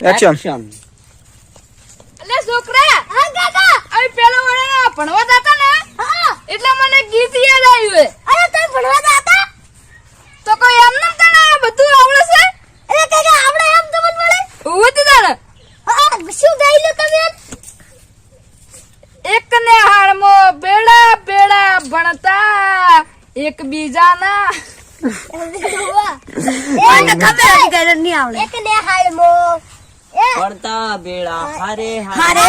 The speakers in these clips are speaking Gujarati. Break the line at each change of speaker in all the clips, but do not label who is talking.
એક્શન
એટલે છોકરા! હા કાકા હવે પેલો વડે ભણવા જતા ને? એટલે મને ગીત યાદ આવ્યું અરે તમે ભણવા જતા? તો કોઈ એમ નમ તને બધું આવડે છે? અરે કાકા આવડે એમ તો મને મળે. હું તો તને હા શું ગાઈલું તમે એક ને હાડમો બેડા બેડા ભણતા એક બીજાના. એક ને હાળમાં
પડતા બેળા હારે
હારે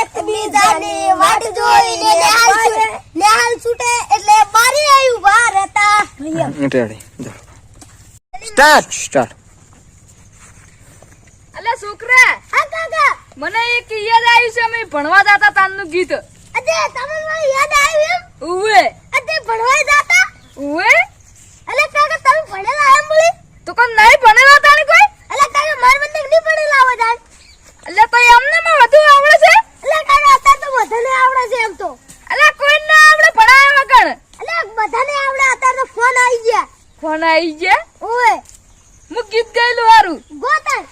એકબીજાની વાટ જોઈને નેહાલ છૂટે. નેહાલ છૂટે એટલે મારી આયુ વાર હતા.
Ready start start.
અલે છોકરા હા કાકા. મને એક યાદ આવ્યું છે અમે ભણવા જતા તાનનું ગીત. અજે તમને યાદ આવ્યું ઉવે. અજે ભણવા જતા? ઉવે અલે કાકા તમે ભણેલા એમ બોલી તો કોણ નહીં ભણેલા તાને કોઈ અલે કાકા માર મને નહીં ભણેલા આવે તાન અલે તો એમને માં વધુ આવડે છે અલે કાકા અત્યારે તો બધાને આવડે છે એમ તો અલે કોઈ ના આવડે ભણાયા વગર અલે બધાને આવડે અત્યારે તો ફોન આવી ગયા આઈ આવી ગયા? ઓએ હું ગીત ગાયેલું હારું? ગોતર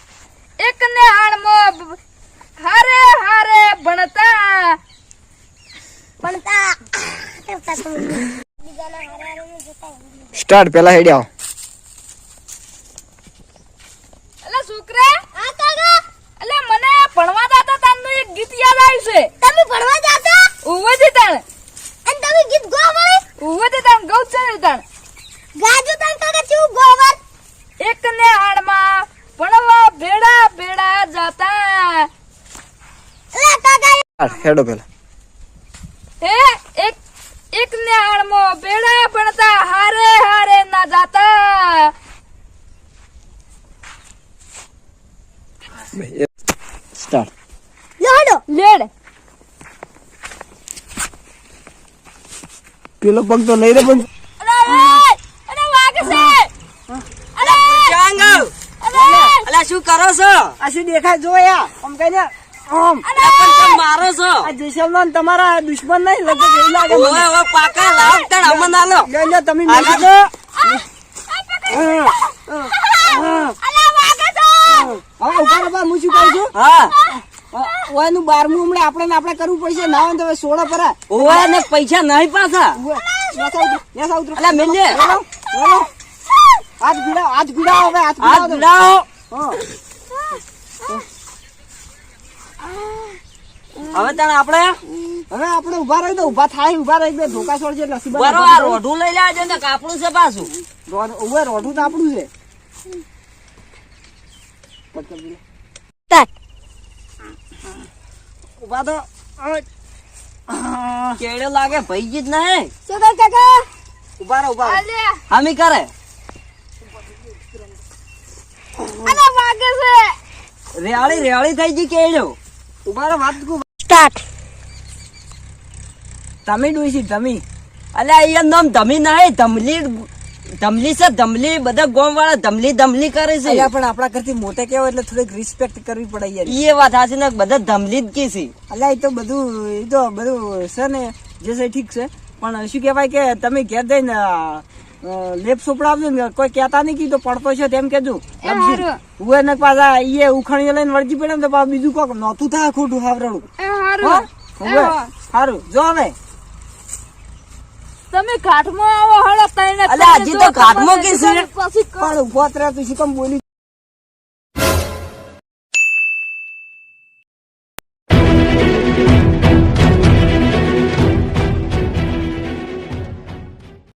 એક ને હાડમાં બ- હારે હારે ભણતા. ભણતા.
સ્ટાર્ટ પેલા હેડી આવો.
અલે છોકરા. આ કાકા. અલે મને ભણવા જાતા તાનું એક ગીત યાદ આવ્યું છે. તમે ભણવા જાતા ઉવે દે તાણ. અને તમે ગીત ગો મને ઉવે દે તાણ ગૌ છે તાણ ગાજો તાણ કાકા ચેવું ગોવર એક ને હાડમાં ભણવા ભેડા ભેડા જાતા.
હેડો પેલા.
એ એક એક ને હાડમાં ભેડા ભણતા હારે હારે ના જાતા.
સ્ટાર્ટ
લેડો. લેડ.
પેલો પગ તો નહીં રે પણ
અરે અરે વાગે છે અરે
ચાંગવ શું કરો છો?
આ શું દેખાય? જો યા આમ કઈ ને આમ
તમે મારો છો?
આ તમારા દુશ્મન નહીં લગભગ એવું લાગે.
ઓય ઓય પાકા લાવ તણ અમન આલો.
લે, લે, તમે મેલી
વાગે છે
હવે ઊભા હું શું કહું છું?
હા.
ઓયનું બારમું હમણાં આપણે ને આપણે કરવું પડશે. ના હોય ને તો હવે સોળો પરા.
ને પૈસા નહીં પાછા.
હાથ ભીડાવો હાથ ભીડાવો હવે હાથ હા
હવે તને આપણે?
હવે આપણે ઊભા રહી તો ઊભા થાય ઊભા રહી દે ધોકા છોડ છે નસીબ
બરો આ રોઢું લઈ લેજો ને કાપડું છે પાછું.
ઉભે રોઢું તો આપણું છે. ઊભા તો.
કેડે લાગે ભાઈ જ નહીં.
સુગર કાકા?
ઊભા રહો
ઊભા
હમી કરે
અરે વાગે છે
રેવાળી રેવાળી થઈ ગઈ કેડો
ઉભારો વાત કુ
સ્ટાર્ટ.
તમે ડોસી તમે
અલે અહીંયા નામ ધમી નહીં ધમલી ધમલી છે ધમલી બધા ગોમ વાળા ધમલી ધમલી કરે છે.
અલ્યા પણ આપણા કરતી મોટે કેવો એટલે થોડીક રિસ્પેક્ટ કરવી પડે યાર.
એ વાત હાચી ને બધા ધમલી જ કી છે.
અલ્યા એ તો બધું એ તો બધું છે ને જે છે ઠીક છે. પણ શું કહેવાય કે તમે ઘેર જઈને અ, લેપ સુપડાવજો ને કોઈ કહેતા નહીં કીધું પડતો છે તેમ કેજો
હારું.
ને પાછા ઈએ ઉખણી લઈને વળજી પડે ને તો પાછું બીજું કોક નહોતું થાય ખોટું હાવરણું. સારું જો હવે.
તમે ઘાટમાં આવો હળો તઈને
અલ્યા, હજી તો ઘાટમાં કે છે?
પછી
પણ ઊભો ત્રા તું શું કેમ બોલી